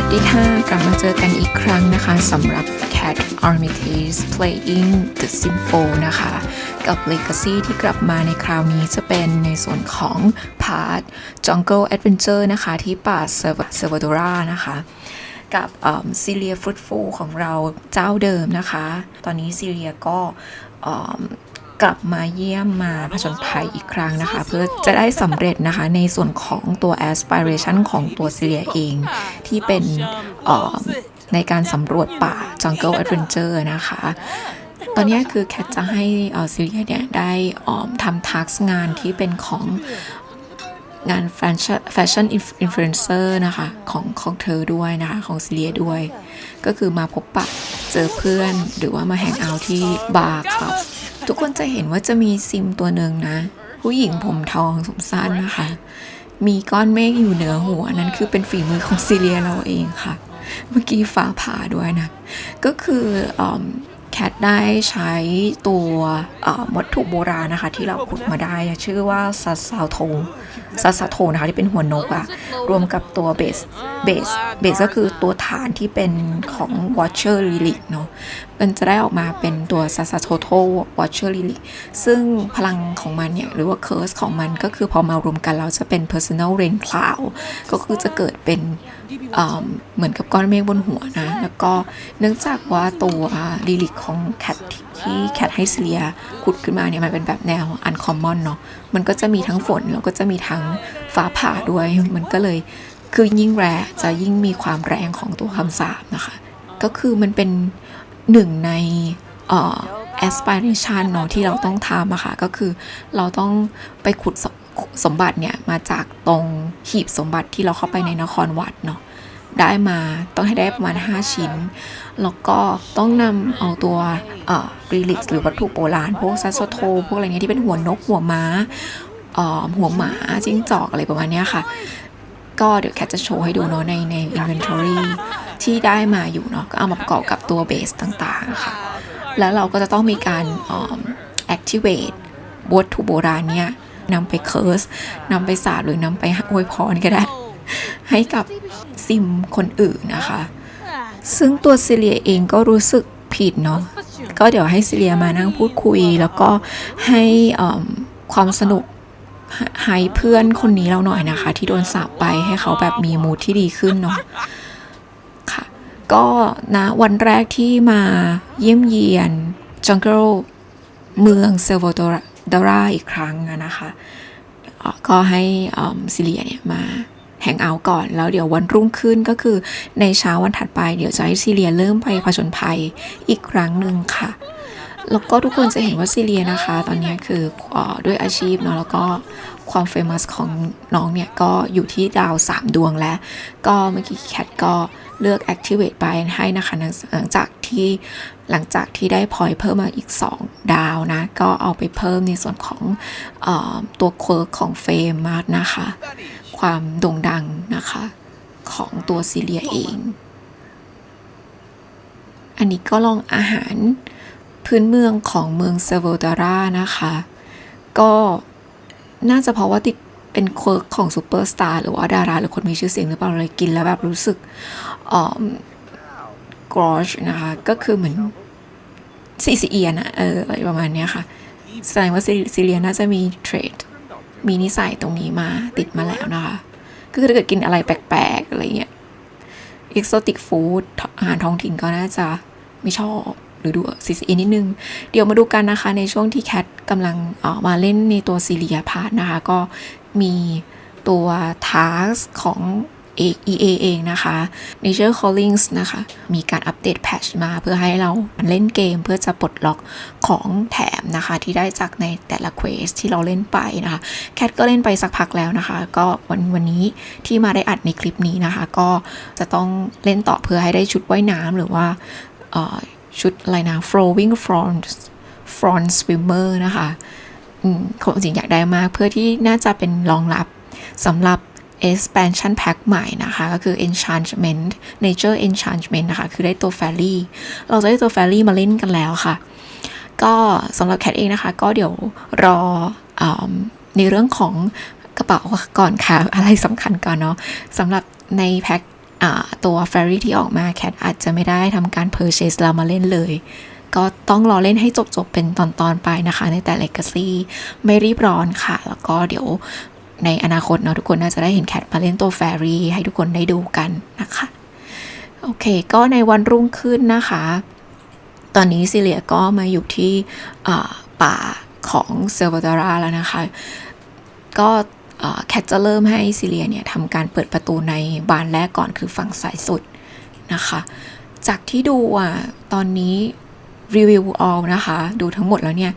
วัสดีค่ะ กลับมาเจอกันอีกครั้งนะคะสำหรับ Cat Armitage Playing The Sim 4นะคะ กับ Legacy ที่กลับมาในคราวนี้จะเป็นในส่วนของพาร์ท Jungle Adventure นะคะ ที่ป่าเซอร์วาโดรานะคะกับซีเรียฟรุตฟูของเราเจ้าเดิมนะคะ ตอนนี้ซีเรียก็ กลับมาเยี่ยมมาผจญภัยอีกครั้งนะคะ เพื่อจะได้สำเร็จนะคะในส่วนของตัว aspiration ของตัวซีเรียเอง ที่เป็นในการสำรวจป่า Jungle Adventure นะคะ ตอนนี้คือแคทจะให้อ่อซีเรียเนี่ยได้อ่อทำทักงานที่เป็นของงานแฟชั่นอินฟลูเอนเซอร์นะคะของของเธอด้วยนะคะของซีเรียด้วย ก็คือมาพบปะเจอเพื่อนหรือว่ามาแฮงเอาท์ที่บาร์คลับ ทุกคนจะเห็นว่าจะมีซิมตัวหนึ่งนะ ผู้หญิงผมทองสมสั้นนะคะ มีก้อนเมฆอยู่เหนือหัวนั้นคือเป็นฝีมือของซีเรียเราเองค่ะ เมื่อกี้ฟ้าผ่าด้วยนะ ก็คืออ แคทได้ใช้ตัววัตถุโบราณนะคะ ที่เราขุดมาได้ ชื่อว่าซัสซาโทซัสซาโทนะคะ ที่เป็นหัวนกอะรวมกับตัวเบสเบสเบสก็คือตัวฐานที่เป็นของ Watcher Relic เนาะมันจะได้ออกมาเป็นตัวซัสซาโทโท Watcher Relic ซึ่งพลังของมันเนี่ย หรือว่า Curse ของมันก็คือพอมารวมกันแล้วจะเป็น Personal Rain Cloud ก็คือจะเกิดเป็น เอ่อเหมือนกับก้อนเมฆบนหัวนะ แล้วก็เนื่องจากว่าตัวลิลิกของแคทที่แคทให้เซียขุดขึ้นมาเนี่ยมันเป็นแบบแนว uncommon เนาะมันก็จะมีทั้งฝนแล้วก็จะมีทั้งฟ้าผ่าด้วย มันก็เลยคือยิ่งแรงจะยิ่งมีความแรงของตัวคำสาปนะคะ ก็คือมันเป็นหนึ่งในเอ่อ aspiration เนาะที่เราต้องทำอะค่ะก็คือเราต้องไปขุด สมบัติเนี่ยมาจากตรงหีบสมบัติที่เราเข้าไปในนครวัดเนาะได้มาต้องให้ได้ประมาณ 5 ชิ้น แล้วก็ต้องนำเอาตัวเอ่อรีลิกหรือวัตถุโบราณพวกซัสโซโทพวกอะไรเงี้ยที่เป็นหัวนกหัวม้าเอ่อหัวหมาจิ้งจอกอะไรประมาณเนี้ยค่ะ ก็เดี๋ยวแคทจะโชว์ให้ดูเนาะในใน inventory ที่ได้มาอยู่เนาะก็เอามาประกอบกับตัวเบสต่างๆค่ะ แล้วเราก็จะต้องมีการ activate วัตถุโบราณเนี่ย นำไปเคิร์สนำไปสาบหรือนำไปอวยพรก็ได้ ให้กับซิมคนอื่นนะคะ ซึ่งตัวซิเลียเองก็รู้สึกผิดเนาะก็เดี๋ยวให้ซิเลียมานั่งพูดคุย แล้วก็ให้เอิ่มความสนุกให้ให้เพื่อนคนนี้เราหน่อยนะคะ ที่โดนสาปไปให้เขาแบบมีมูทที่ดีขึ้นเนาะค่ะ ก็นะวันแรกที่มาเยี่ยมเยียนจังเกิลเมืองเซลวาโดรา อีกครั้งนะคะก็ให้ซิเลียเนี่ยมาแฮงเอาท์ก่อน แล้วเดี๋ยววันรุ่งขึ้นก็คือในเช้าวันถัดไปเดี๋ยวจะให้ซิเลียเริ่มไปผจญภัยอีกครั้งหนึ่งค่ะ แล้วก็ทุกคนจะเห็นว่าซีเรียนะคะ ตอนนี้คือเออด้วยอาชีพเนาะแล้วก็ความเฟมัสของน้องเนี่ย ก็อยู่ที่ดาว 3 ดวงแล้ว ก็เมื่อกี้แคทก็ เลือก activate ไปให้นะคะ หลังจากที่หลังจากที่ได้พอยเพิ่มมาอีก 2 ดาวนะ ก็เอาไปเพิ่มในส่วนของออตัวเคิร์กของเฟมมาร์นะคะ ความโด่งดังนะคะ ของตัวซีเรียเอง อันนี้ก็ลองอาหารพื้นเมืองของเมืองเซโวดารานะคะ ก็น่าจะเพราะว่าติดเป็นเคิร์กของซูเปอร์สตาร์หรือว่าดาราหรือคนมีชื่อเสียงหรือเปล่าเลยกินแล้วแบบรู้สึก กรอชนะคะ ก็คือเหมือนซีซีเอียนะเอออะไรประมาณนี้ค่ะ แสดงว่าซิเลียน่าจะมีเทรดมีนิสัยตรงนี้มาติดมาแล้วนะคะ ก็คือถ้าเกิดกินอะไรแปลก ๆ อะไรเงี้ยเอกโซติกฟู้ดอาหารท้องถิ่นก็น่าจะไม่ชอบหรือดูซีซีนิดนึง เดี๋ยวมาดูกันนะคะ ในช่วงที่แคทกำลังออกมาเล่นในตัวซีเรียพาร์ทนะคะ ก็มีตัวทาสของ EA เองนะคะ Nature Callings นะคะ มีการอัปเดตแพทชมาเพื่อให้เราเล่นเกมเพื่อจะปลดล็อกของแถมนะคะ ที่ได้จากในแต่ละเควสที่เราเล่นไปนะคะ แคทก็เล่นไปสักพักแล้วนะคะ ก็วันวันนี้ที่มาได้อัดในคลิปนี้นะคะ ก็จะต้องเล่นต่อเพื่อให้ได้ชุดว่ายน้ำหรือว่าชุดอะไรนะ flowing front front swimmer นะคะอืมคงจริงอยากได้มากเพื่อที่น่าจะเป็นรองรับสำหรับ expansion pack ใหม่นะคะ ก็คือ enchantment nature enchantment นะคะ คือได้ตัว fairy เราจะได้ตัว fairy มาเล่นกันแล้วค่ะ ก็สำหรับแคทเองนะคะ ก็เดี๋ยวรออในเรื่องของกระเป๋าก่อนค่ะ อะไรสำคัญก่อนเนาะสำหรับในแพ็คตัว Fairy ที่ออกมาแคทอาจจะไม่ได้ทำการ purchase เรามาเล่นเลยก็ต้องรอเล่นให้จบ ๆ เป็นตอน ๆ ไปนะคะ ในแต่ Legacy ไม่รีบร้อนค่ะ แล้วก็เดี๋ยว ในอนาคตเนาะทุกคนน่าจะได้เห็นแคทมาเล่นตัว Fairy ให้ทุกคนได้ดูกันนะคะ โอเค ก็ในวันรุ่งขึ้นนะคะ ตอนนี้ซิเลียก็มาอยู่ที่ป่าของเซลวาดาราแล้วนะคะ ก็แคทจะเริ่มให้ซิเลียเนี่ยทำการเปิดประตูในบานแรกก่อนคือฝั่งซ้ายสุดนะคะ จากที่ดูอะ ตอนนี้รีวิว all นะคะ ดูทั้งหมดแล้วเนี่ย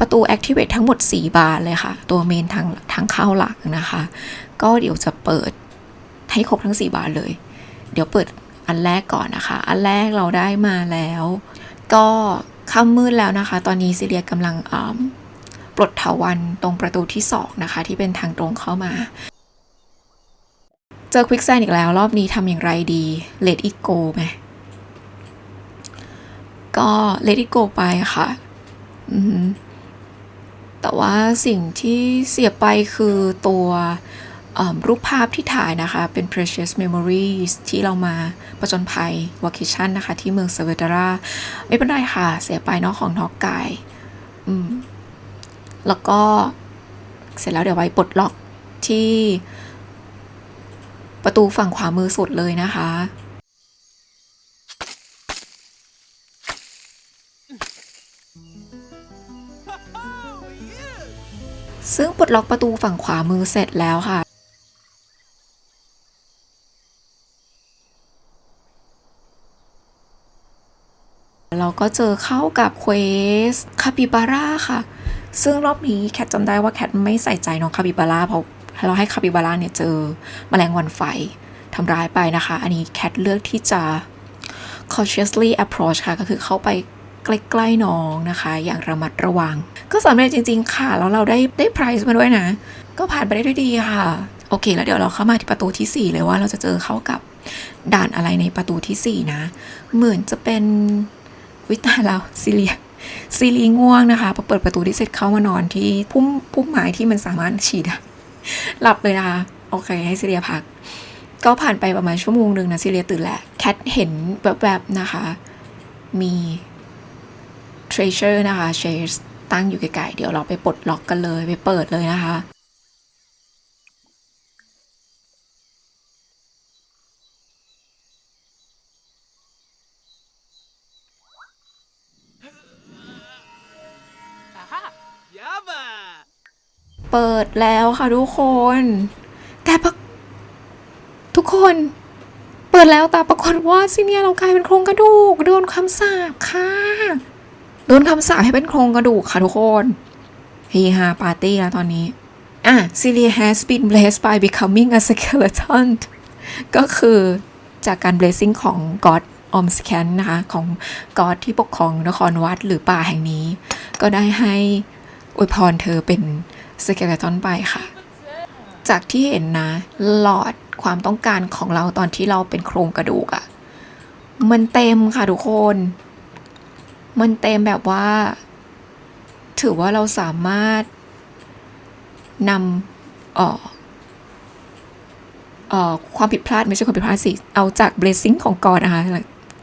ประตู activate ทั้งหมด 4 บานเลยค่ะ ตัวเมนทางทางเข้าหลักนะคะ ก็เดี๋ยวจะเปิดให้ครบทั้ง 4 บานเลย เดี๋ยวเปิดอันแรกก่อนนะคะ อันแรกเราได้มาแล้ว ก็ค่ำมืดแล้วนะคะ ตอนนี้ซิเลียกำลังปลดถาวันตรงประตูที่ 2 นะคะ ที่เป็นทางตรงเข้ามาเจอควิกแซนอีกแล้ว รอบนี้ทำอย่างไรดี let it go ไหมก็ let it go ไปค่ะ อือหือ แต่ว่าสิ่งที่เสียไปคือตัวรูปภาพที่ถ่ายนะคะ เป็น precious memories ที่เรามาประจนภัย vacation นะคะ ที่เมืองเซเวตาราไม่เป็นไรค่ะ เสียไปเนาะของนอกกายแล้วก็เสร็จแล้วเดี๋ยวไว้ปลดล็อกที่ประตูฝั่งขวามือสุดเลยนะคะ ซึ่งปลดล็อกประตูฝั่งขวามือเสร็จแล้วค่ะ เราก็เจอเข้ากับเควสคาปิบาร่าค่ะ ซึ่งรอบนี้แคทจำได้ว่าแคทไม่ใส่ใจน้องคาปิบาร่าเพราะเราให้คาปิบาร่าเนี่ยเจอแมลงวันไฟทำร้ายไปนะคะ อันนี้แคทเลือกที่จะ cautiously approach ค่ะ ก็คือเข้าไป ใกล้ๆน้องนะคะ อย่างระมัดระวัง ก็สำเร็จจริง ๆ ค่ะ แล้วเราได้ได้ prize มาด้วยนะ ก็ผ่านไปได้ด้วยดีค่ะ โอเค แล้วเดี๋ยวเราเข้ามาที่ประตูทีสี่4 เลยว่าเราจะเจอเข้ากับด่านอะไรในประตูทีสี่4 นะ เหมือนจะเป็นวิตายแล้วซิเลียซิลีง่วงนะคะพอเปิดประตูที่เสร็จเข้ามานอนที่พุ่มพุ่มไม้ที่มันสามารถฉีดอะหลับเลยนะคะ โอเค ให้ซิเลียพัก ก็ผ่านไปประมาณชั่วโมงหนึ่งนะซิเลียตื่นแล้วแคทเห็นแวบๆนะคะ มี treasure นะคะ shares ตั้งอยู่ไกลๆเดี๋ยวเราไปปลดล็อกกันเลย ไปเปิดเลยนะคะเปิดแล้วค่ะทุกคน แต่ปทุกคน เปิดแล้วแต่ปรากฏว่าซิเนี่ยเรากลายเป็นโครงกระดูกโดนคำสาปค่ะ โดนคำสาปให้เป็นโครงกระดูกค่ะทุกคนฮีฮาปาร์ตี้แล้วตอนนี้ อะ Celia has been blessed by becoming a skeleton ก็คือจากการ blessing ของ God o m s c a n นะคะ ของ God ที่ปกครองนครวัดหรือป่าแห่งนี้ ก็ได้ให้อวยพรเธอเป็นสเกเลตอนไปค่ะ จากที่เห็นนะหลอดความต้องการของเราตอนที่เราเป็นโครงกระดูกอะมันเต็มค่ะทุกคน มันเต็มแบบว่า ถือว่าเราสามารถนำออเอ่อความผิดพลาดไม่ใช่ความผิดพลาดสิเอาจาก blessing ของกอดนะคะ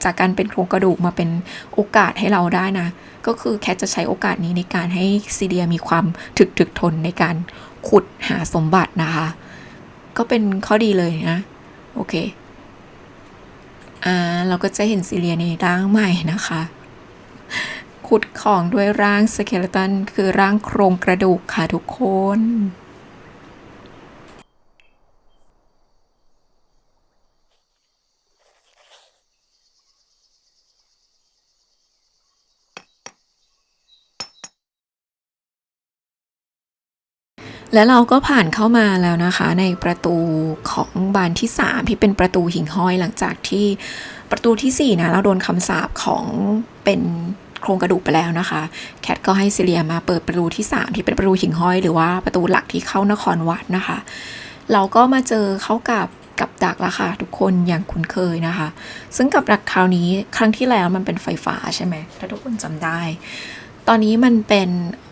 จากการเป็นโครงกระดูกมาเป็นโอกาสให้เราได้นะ ก็คือแคทจะใช้โอกาสนี้ในการให้ซีเดียมีความถึกถึกทนในการขุดหาสมบัตินะคะ ก็เป็นข้อดีเลยนะ โอเค อ่า เราก็จะเห็นซีเรียในร่างใหม่นะคะ ขุดของด้วยร่างสเกเลตันคือร่างโครงกระดูกค่ะทุกคน และเราก็ผ่านเข้ามาแล้วนะคะในประตูของบานที่ 3 ที่เป็นประตูหิ่งห้อยหลังจากที่ประตูทีสี่4 นะ เราโดนคำสาปของเป็น ครงกระดูกไปแล้วนะคะ แคทก็ให้ซิเลียมาเปิดประตูที่ 3 ที่เป็นประตูหิ่งห้อย หรือว่าประตูหลักที่เข้านครวัดนะคะ เราก็มาเจอเขากับกับดักแล้วค่ะ ทุกคนอย่างคุ้นเคยนะคะ ซึ่งกับดักคราวนี้ครั้งที่แล้วมันเป็นไฟฟ้าใช่ไหมถ้าทุกคนจำได้ ตอนนี้มันเป็น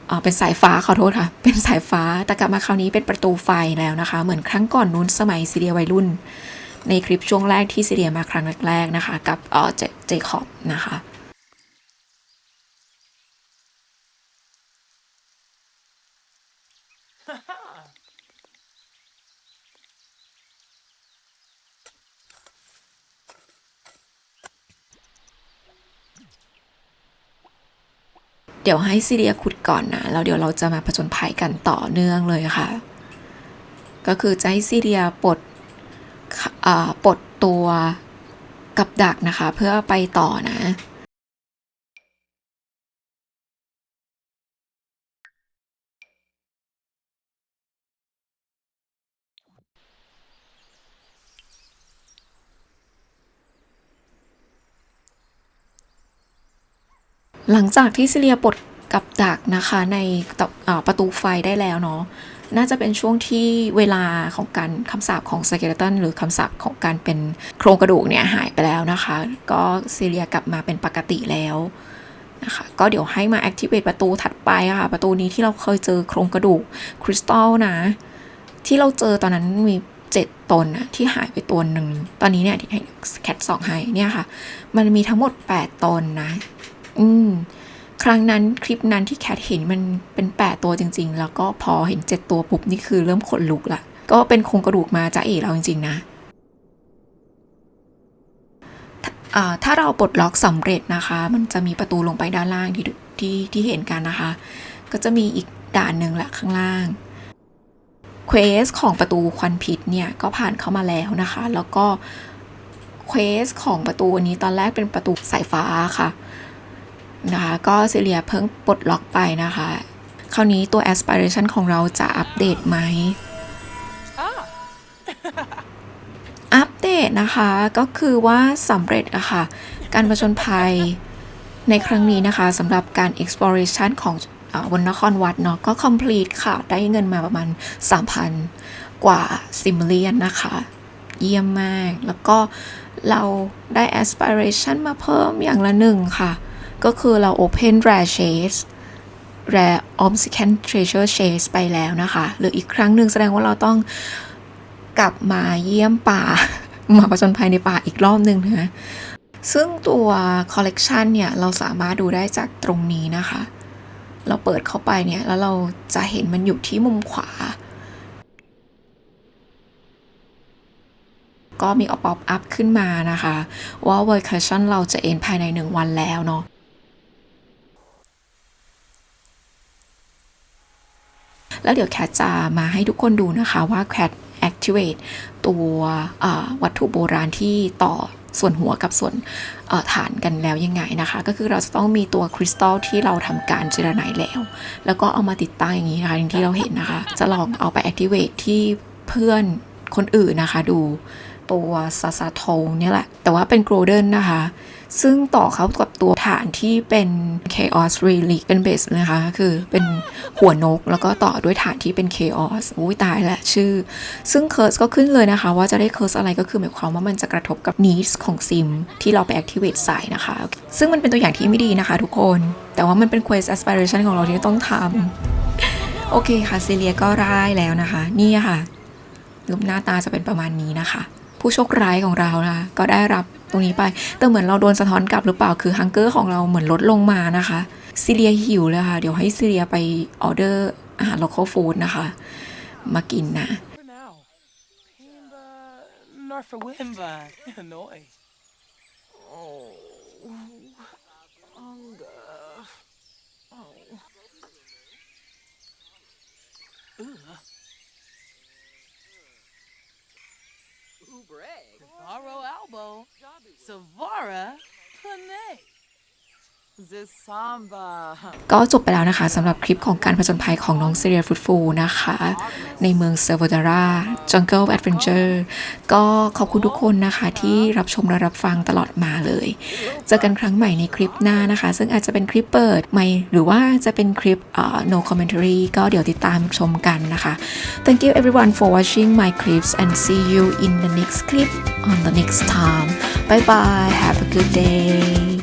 เอ่อเป็นสายฟ้าขอโทษค่ะ เป็นสายฟ้าแต่กลับมาคราวนี้เป็นประตูไฟแล้วนะคะ เหมือนครั้งก่อนนู้นสมัยซีเรียวัยรุ่น ในคลิปช่วงแรกที่ซีเรียมาครั้งแรกๆนะคะ กับเอ่อเจเจคอบนะคะ เดี๋ยวให้ซีเรียขุดก่อนนะแล้วเดี๋ยวเราจะมาผจญภัยกันต่อเนื่องเลยค่ะ ก็คือจะให้ซีเรียปลดปลดตัวกับดักนะคะ เพื่อไปต่อนะ หลังจากที่ซิเลียปลดกับดักนะคะในะประตูไฟได้แล้วเนาะน่าจะเป็นช่วงที่เวลาของการคำสาปของสเกเลตันหรือคำสาปของการเป็นโครงกระดูกเนี่ยหายไปแล้วนะคะ ก็ซิเลียกลับมาเป็นปกติแล้วนะคะ ก็เดี๋ยวให้มา activate ประตูถัดไปค่ะ ประตูนี้ที่เราเคยเจอโครงกระดูกคริสตัลนะ ที่เราเจอตอนนั้นมีเจ็ดตนอะที่หายไปตัวหนึ่ง ตอนนี้เนี่ยที่ให้แคทสองให้เนี่ยค่ะ มันมีทั้งหมด 8 ตนนะ อืม ครั้งนั้นคลิปนั้นที่แคทเห็นมันเป็นแปดตัวจริง ๆ แล้วก็พอเห็นเจ็ดตัวปุ๊บนี่คือเริ่มขนลุกละก็เป็นโครงกระดูกมาจ้าเอ๋เราจริง ๆ นะถ้าเราปลดล็อกสำเร็จนะคะ มันจะมีประตูลงไปด้านล่างที่ที่ที่เห็นกันนะคะ ก็จะมีอีกด่านหนึ่งแหละข้างล่างเควสของประตูควันพิษเนี่ยก็ผ่านเข้ามาแล้วนะคะ แล้วก็เควสของประตูนี้ตอนแรกเป็นประตูสายฟ้าค่ะ นะคะ ก็ซิเลียเพิ่งปลดล็อกไปนะคะ คราวนี้ตัว aspiration ของเราจะอัปเดตไหม อัปเดตนะคะ ก็คือว่าสำเร็จอะค่ะ การประชนภัยในครั้งนี้นะคะสำหรับการ exploration ของอาบนนครวัดเนาะก็ complete ค่ะ ได้เงินมาประมาณ 3,000 กว่าซิมเลียนนะคะ เยี่ยมมาก แล้วก็เราได้ aspiration มาเพิ่มอย่างละหนึ่งค่ะ ก็คือเรา Open Rare Chase Rare Obsidian Treasure Chase ไปแล้วนะคะ หรืออีกครั้งหนึ่งแสดงว่าเราต้องกลับมาเยี่ยมป่า มาประจนภัยในป่าอีกรอบหนึ่งนะซึ่งตัว Collection เนี่ย เราสามารถดูได้จากตรงนี้นะคะ เราเปิดเข้าไปเนี่ย แล้วเราจะเห็นมันอยู่ที่มุมขวา ก็มีอ p ป๊อปอัพขึ้นมานะคะ ว่า Vacation เราจะเอ็นภายใน 1 วันแล้วเนาะ แล้วเดี๋ยวแคทจะมาให้ทุกคนดูนะคะว่าแคท activate ตัววัตถุโบราณที่ต่อส่วนหัวกับส่วนฐานกันแล้วยังไงนะคะ ก็คือเราจะต้องมีตัวคริสตัลที่เราทำการเจรไนแล้ว แล้วก็เอามาติดตั้งอย่างนี้นะคะอย่างที่เราเห็นนะคะ จะลองเอาไป activate ที่เพื่อนคนอื่นนะคะ ดูตัวซาซาโทเนี่ยแหละ แต่ว่าเป็นโกลเด้นนะคะ ซึ่งต่อเขากับตัวฐานที่เป็น Chaos Relic เป็นเบสนะคะ คือเป็นหัวนก แล้วก็ต่อด้วยฐานที่เป็น Chaos อุ้ยตายละชื่อ ซึ่งเคิร์สก็ขึ้นเลยนะคะ ว่าจะได้เคิร์สอะไรก็คือหมายความว่ามันจะกระทบกับ needs ของซิม ที่เราไป activate ใส่นะคะ ซึ่งมันเป็นตัวอย่างที่ไม่ดีนะคะทุกคน แต่ว่ามันเป็น quest aspiration ของเราที่ต้องทำโอเคค่ะซีเลียก็ได้แล้วนะคะ นี่ค่ะรูปหน้าตาจะเป็นประมาณนี้นะคะ ผู้โชคร้ายของเรานะคะก็ได้รับ รงนี้ไป แต่เหมือนเราโดนสะท้อนกลับหรือเปล่าคือฮังเกอร์ของเราเหมือนลดลงมานะคะซิเลียหิวเลยค่ะ เดี๋ยวให้ซิเลียไปออเดอร์อาหาร local food นะคะ มากินนะ For now. Himba, nor for Wimba. Noi. Oh, hunger. Oh. Ugh. Barrow elbow. Savara Panay. ก็จบไปแล้วนะคะสำหรับคลิปของการผจญภัยของน้องเซเรียฟุตฟูนะคะ ในเมืองเซอร์โวดารา Jungle Adventure ก็ขอบคุณทุกคนนะคะที่รับชมและรับฟังตลอดมาเลย เจอกันครั้งใหม่ในคลิปหน้านะคะ ซึ่งอาจจะเป็นคลิปเปิดใหม่หรือว่าจะเป็นคลิปเอ่อ no commentary ก็เดี๋ยวติดตามชมกันนะคะ Thank you everyone for watching my clips and see you in the next clip on the next time bye bye have a good day